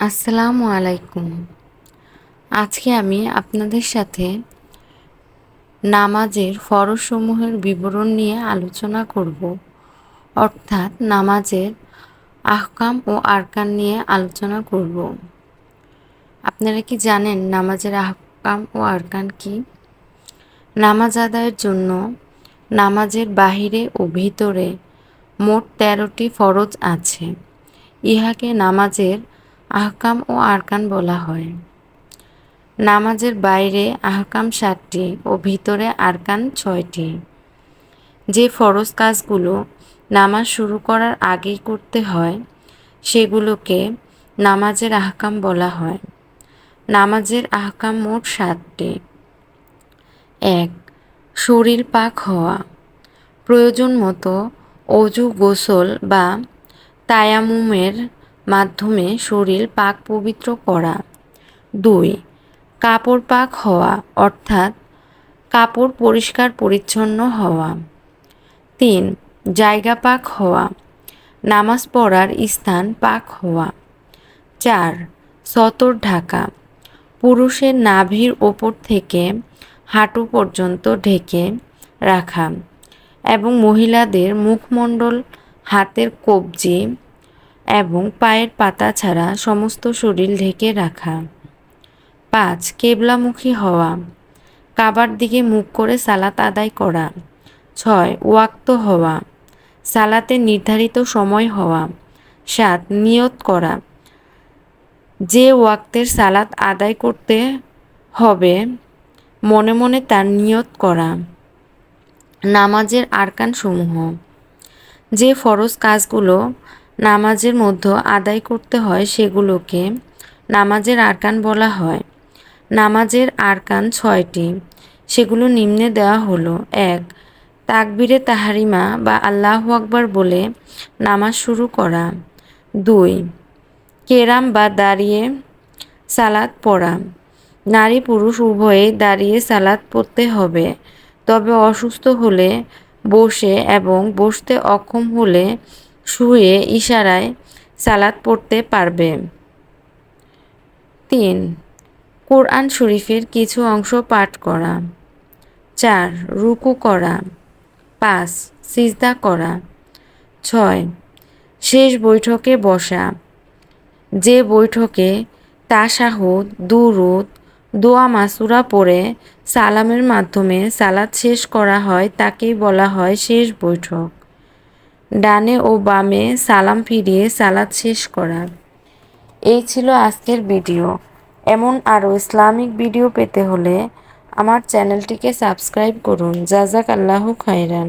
আসসালামু আলাইকুম। আজকে আমি আপনাদের সাথে নামাজের ফরসমূহের বিবরণ নিয়ে আলোচনা করব। অর্থাৎ নামাজের আহকাম ও আরকান নিয়ে আলোচনা করব। আপনারা কি জানেন নামাজের আহকাম ও আরকান কি? নামাজ আদায়ের জন্য নামাজের বাহিরে ও ভিতরে মোট তেরোটি ফরজ আছে। ইহাকে নামাজের আহকাম ও আরকান বলা হয়। নামাজের বাইরে আহকাম সাতটি ও ভিতরে আরকান ছয়টি। যে ফরজ কাজগুলো নামাজ শুরু করার আগেই করতে হয়, সেগুলোকে নামাজের আহকাম বলা হয়। নামাজের আহকাম মোট সাতটি। এক, শরীর পাক হওয়া। প্রয়োজন মতো অজু গোসল বা তায়ামুমের মাধ্যমে শরীর পাক পবিত্র করা। দুই, কাপড় পাক হওয়া, অর্থাৎ কাপড় পরিষ্কার পরিচ্ছন্ন হওয়া। তিন, জায়গা পাক হওয়া, নামাজ পড়ার স্থান পাক হওয়া। চার, সতর ঢাকা, পুরুষের নাভির ওপর থেকে হাঁটু পর্যন্ত ঢেকে রাখা এবং মহিলাদের মুখমণ্ডল, হাতের কবজি এবং পায়ের পাতা ছাড়া সমস্ত শরীর ঢেকে রাখা। পাঁচ, কেবলামুখী হওয়া। কাবার দিকে মুখ করে সালাত আদায় করা। ছয়, ওয়াক্ত হওয়া। সালাতে নির্ধারিত সময় হওয়া। সাত, নিয়ত করা। যে ওয়াক্তের সালাত আদায় করতে হবে, মনে মনে তার নিয়ত করা। নামাজের আরকান সমূহ যে ফরজ কাজগুলো নামাজের মধ্যে আদায় করতে হয় সেগুলোকে। নামাজের আরকান বলা হয়। নামাজের আরকান ছয়টি। সেগুলো নিম্নে দেওয়া হলো, এক, তাকবিরে তাহারিমা বা আল্লাহ আকবর বলে নামাজ শুরু করা। দুই, কেরাম বা দাঁড়িয়ে সালাদ পড়া। নারী পুরুষ উভয়ে দাঁড়িয়ে সালাদ পড়তে হবে। তবে অসুস্থ হলে বসে এবং বসতে অক্ষম হলে শুয়ে ইশারায় সালাদ পড়তে পারবে। তিন, কোরআন শরীফের কিছু অংশ পাঠ করা। চার, রুকু করা। পাঁচ, সিজদা করা। ছয়, শেষ বৈঠকে বসা। যে বৈঠকে তাশাহুদ দুরুদ, দোয়া মাসুরা পড়ে সালামের মাধ্যমে সালাদ শেষ করা হয়, তাকেই বলা হয় শেষ বৈঠক। ডানে ও বামে সালাম ফিরিয়ে সালাদ শেষ করা। এই ছিল আজকের ভিডিও। এমন আরও ইসলামিক ভিডিও পেতে হলে আমার চ্যানেলটিকে সাবস্ক্রাইব করুন। জাজাক আল্লাহ খাইরান